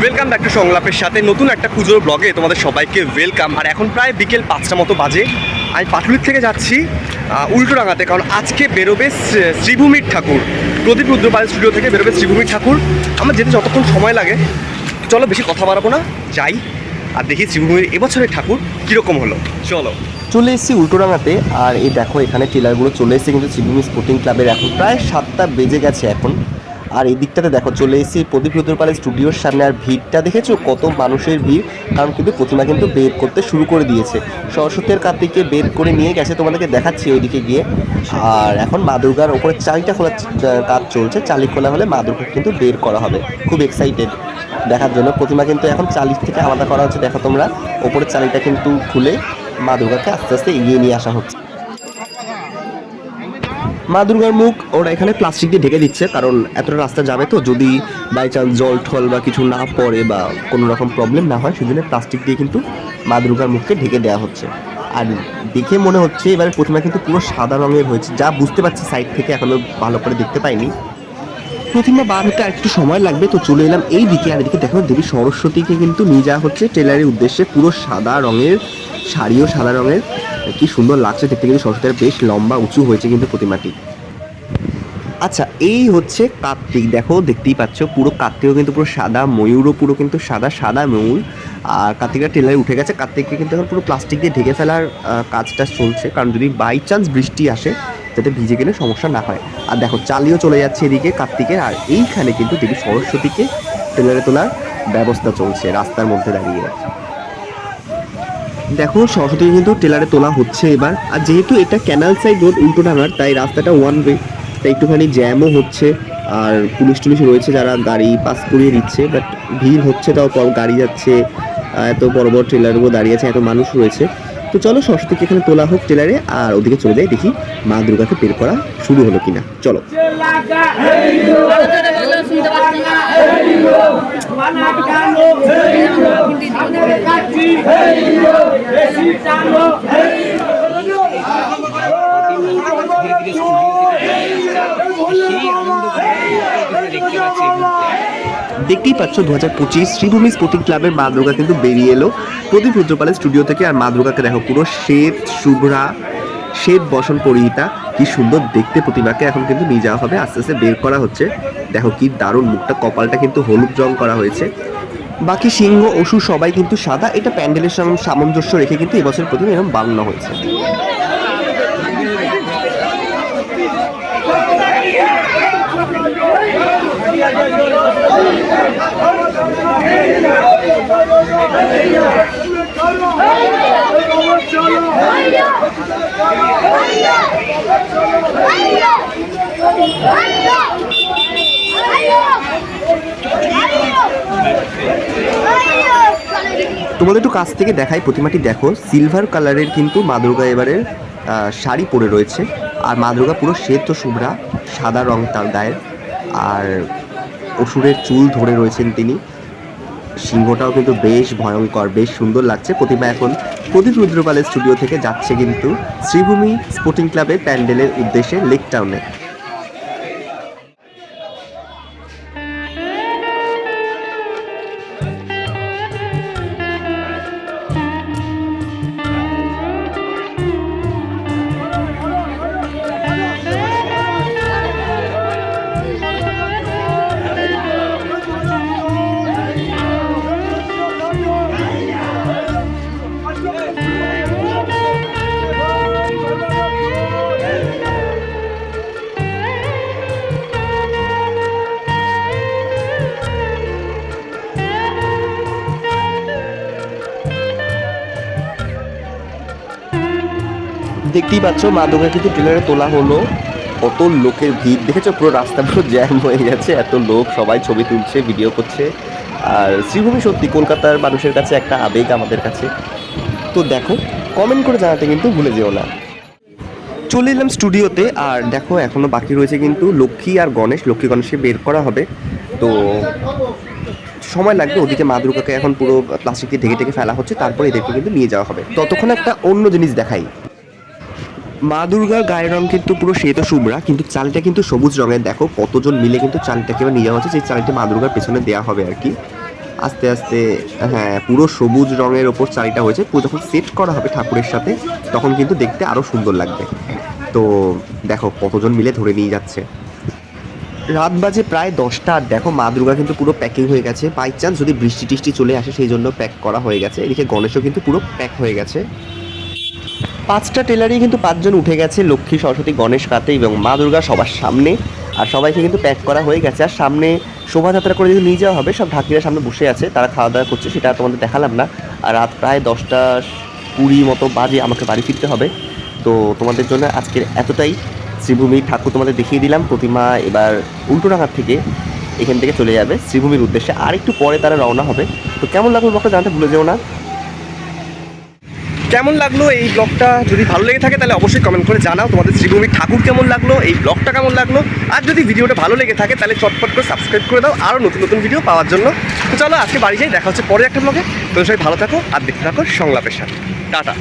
Welcome back to সংলাপের সাথে নতুন একটা পুজোর ব্লগে তোমাদের সবাইকে ওয়েলকাম আর এখন প্রায় বিকেল পাঁচটা মতো বাজে। আমি পাটুলির থেকে যাচ্ছি উল্টোডাঙাতে কারণ আজকে বেরোবে শ্রীভূমির ঠাকুর। প্রদীপ রুদ্রপালের স্টুডিও থেকে বেরোবে শ্রীভূমির ঠাকুর। আমার যেতে যতক্ষণ সময় লাগে চলো বেশি কথা বাড়াবো না, যাই। আর দেখি শ্রীভূমির এবছরের ঠাকুর কীরকম হলো। চলো। চলে এসেছি উল্টোডাঙাতে আর এই দেখো এখানে টেলারগুলো চলে এসেছে কিন্তু শ্রীভূমি স্পোর্টিং ক্লাবের এখন প্রায় সাতটা বেজে গেছে এখন। আর এই দিকটাতে দেখো, চলে এসেছি প্রদীপ রুদ্রপালের স্টুডিওর সামনে। আর ভিড়টা দেখেছ? কত মানুষের ভিড়। কারণ কিন্তু প্রতিমা কিন্তু বের করতে শুরু করে দিয়েছে। সরস্বতীর কার্তিককে বের করে নিয়ে গেছে, তোমাদেরকে দেখাচ্ছি ওইদিকে গিয়ে। আর এখন মা দুর্গার ওপরে চালিটা খোলার চ- কাজ চলছে। চালি খোলা হলে মা দুর্গা কিন্তু বের করা হবে। খুব এক্সাইটেড দেখার জন্য। প্রতিমা কিন্তু এখন চালির থেকে আলাদা করা হচ্ছে। দেখো তোমরা, ওপরের চালিটা কিন্তু খুলে মা দুর্গাকে আস্তে আস্তে এগিয়ে নিয়ে আসা হচ্ছে। মা দুর্গার মুখ ওরা এখানে প্লাস্টিক দিয়ে ঢেকে দিচ্ছে, কারণ এতটা রাস্তা যাবে তো। যদি বাই চান্স জল ঠল বা কিছু না পড়ে বা কোনো রকম প্রবলেম না হয়, সেজন্য প্লাস্টিক দিয়ে কিন্তু মা দুর্গার মুখকে ঢেকে দেওয়া হচ্ছে। আর দেখে মনে হচ্ছে এবারে প্রতিমা কিন্তু পুরো সাদা রঙের হয়েছে। যা বুঝতে পারছি সাইড থেকে, এখনও ভালো করে দেখতে পাইনি। প্রতিমা বার হতে আর একটু সময় লাগবে, তো চলে এলাম এই দিকে। আর এদিকে দেখো, দেবী সরস্বতীকে কিন্তু নিয়ে যাওয়া হচ্ছে। টেলারের উদ্দেশ্যে পুরো সাদা রঙের, শাড়িও সাদা রঙের। কি সুন্দর লাগছে, দেখতে কিন্তু সরস্বতীর বেশ লম্বা, উঁচু হয়েছে কিন্তু প্রতিমাটি। আচ্ছা এই হচ্ছে কার্তিক। দেখো, দেখতেই পাচ্ছ, পুরো কার্তিকও কিন্তু পুরো সাদা, ময়ূরও পুরো কিন্তু সাদা সাদা ময়ূর। আর কার্তিকটা টেলারে উঠে গেছে। কার্তিককে কিন্তু এখন পুরো প্লাস্টিক দিয়ে ঢেকে ফেলার কাজটা চলছে। কারণ যদি বাই চান্স বৃষ্টি আসে যাতে ভিজে গেলে সমস্যা না হয়। আর দেখো, চালিও চলে যাচ্ছে এদিকে কার্তিকের। আর এইখানে কিন্তু দেবী সরস্বতীকে টেলারে তোলার ব্যবস্থা চলছে রাস্তার মধ্যে দাঁড়িয়ে। দেখো সরস্বতী কিন্তু টেলারে তোলা হচ্ছে এবার। আর যেহেতু এটা ক্যানাল সাইড রোড উল্টো ডাঙার তাই রাস্তাটা ওয়ান ওয়ে তাই একটুখানি জ্যামও হচ্ছে। আর পুলিশ টুলিশ রয়েছে যারা গাড়ি পাস করিয়ে দিচ্ছে বাট ভিড় হচ্ছে তাও গাড়ি যাচ্ছে এত বড় বড় ট্রেলারগুলো দাঁড়িয়ে আছে, এত মানুষ রয়েছে। তো চলো সরস্বতীকে এখানে তোলা হোক ট্রেলারে আর ওদিকে চলে যাই দেখি মা দুর্গাকে বের করা শুরু হলো কিনা চলো শুনতে পাচ্ছি দেখতেই পাচ্ছ দু হাজার পঁচিশ শ্রীভূমি স্পোর্টিং ক্লাবের মা দুর্গা কিন্তু বেরিয়ে এলো। প্রদীপ রুদ্রপালের স্টুডিও থেকে আর মা দুর্গাকে দেখো, পুরো শ্বেত শুভ্রা শ্বেত বসন পরিহিতা, কি সুন্দর দেখতে প্রতিমাকে এখন কিন্তু নিয়ে যাওয়া হবে। আস্তে আস্তে বের করা হচ্ছে। দেখো কি দারুণ মুখটা, কপালটা কিন্তু হলুদ রং করা হয়েছে। বাকি সিংহ, অসুর সবাই কিন্তু সাদা। এটা প্যান্ডেলের সঙ্গে সামঞ্জস্য রেখে কিন্তু এবছর প্রতিমা এরকম বানানো হয়েছে। তোমাদের একটু কাছ থেকে দেখাই প্রতিমাটি দেখো সিলভার কালারের কিন্তু মা দুর্গা এবারে আহ, শাড়ি পরে রয়েছে। আর মা দুর্গা পুরো শ্বেত শুভ্রা সাদা রং তার গায়ের আর অসুরের চুল ধরে রয়েছেন তিনি। সিংহটাও কিন্তু বেশ ভয়ঙ্কর, বেশ সুন্দর লাগছে। প্রতিমা এখন প্রদীপ রুদ্রপালের স্টুডিও থেকে যাচ্ছে কিন্তু শ্রীভূমি স্পোর্টিং ক্লাবের প্যান্ডেলের উদ্দেশ্যে লেক টাউনে দেখতেই পাচ্ছ, মা দুর্গা কিন্তু ট্রেলারে তোলা হলো। কত লোকের ভিড়। দেখেছ, পুরো রাস্তা পুরো জ্যাম হয়ে গেছে। এত লোক, সবাই ছবি তুলছে ভিডিও করছে। আর শ্রীভূমি সত্যি, কলকাতার মানুষের কাছে একটা আবেগ আমাদের কাছে। তো দেখো কমেন্ট করে জানাতে কিন্তু ভুলে যেও না। চলে এলাম স্টুডিওতে আর দেখো, এখনও বাকি রয়েছে কিন্তু লক্ষ্মী আর গণেশ। লক্ষ্মী গণেশকে বের করা হবে। তো সময় লাগবে, ওদিকে মা দুর্গাকে এখন পুরো প্লাস্টিক দিয়ে ঢেকে ঢেকে ফেলা হচ্ছে। তারপরে এদেরকে কিন্তু নিয়ে যাওয়া হবে। ততক্ষণ একটা অন্য জিনিস দেখাই। মা দুর্গার গায়ের রং কিন্তু পুরো শ্বেত শুভ্রা, কিন্তু চালটা কিন্তু সবুজ রঙের। দেখো, কতজন মিলে কিন্তু চালটাকে এবার নিয়ে যাওয়া হচ্ছে, সেই চালটি মা দুর্গার পেছনে দেওয়া হবে আর কি। আস্তে আস্তে হ্যাঁ পুরো সবুজ রঙের ওপর চালটা হয়েছে। যখন সেট করা হবে ঠাকুরের সাথে, তখন কিন্তু দেখতে আরও সুন্দর লাগবে। তো দেখো, কতজন মিলে ধরে নিয়ে যাচ্ছে। রাত বাজে প্রায় দশটা, আর দেখো মা দুর্গা কিন্তু পুরো প্যাকিং হয়ে গেছে। বাই চান্স যদি বৃষ্টি টিষ্টি চলে আসে, সেই জন্য প্যাক করা হয়ে গেছে। এদিকে গণেশও কিন্তু পুরো প্যাক হয়ে গেছে। পাঁচটা টেলারই কিন্তু পাঁচজন উঠে গেছে, লক্ষ্মী, সরস্বতী, গণেশ কাতে এবং মা দুর্গা সবার সামনে। আর সবাইকে কিন্তু প্যাক করা হয়ে গেছে। আর সামনে শোভাযাত্রা করে যদি নিয়ে যাওয়া হবে, সব ঢাকিরা সামনে বসে আছে, তারা খাওয়া দাওয়া করছে, সেটা তোমাদের দেখালাম না। আর রাত প্রায় দশটা কুড়ি মতো বাজে আমাকে বাড়ি ফিরতে হবে। তো তোমাদের জন্য আজকের এতটাই। শ্রীভূমি ঠাকুর তোমাদের দেখিয়ে দিলাম। প্রতিমা এবার উল্টোডাঙ্গার থেকে এখান থেকে চলে যাবে শ্রীভূমির উদ্দেশ্যে। আর একটু পরে তারা রওনা হবে। তো কেমন লাগল ব্লগটা জানতে ভুলে যেও না। কেমন লাগল এই ব্লগটা? যদি ভালো লেগে থাকে তাহলে অবশ্যই কমেন্ট করে জানাও। তোমাদের শ্রীভূমির ঠাকুর কেমন লাগল, এই ব্লগটা কেমন লাগল? আর যদি ভিডিওটা ভালো লেগে থাকে তাহলে চটপট করে সাবস্ক্রাইব করে দাও আরও নতুন নতুন ভিডিও পাওয়ার জন্য। তো চলো আজকে বাড়ি যাই, দেখা হচ্ছে পরে একটা ব্লগে তো সবাই ভালো থাকো আর দেখতে থাকো সংলাপের সাথে। টাটা।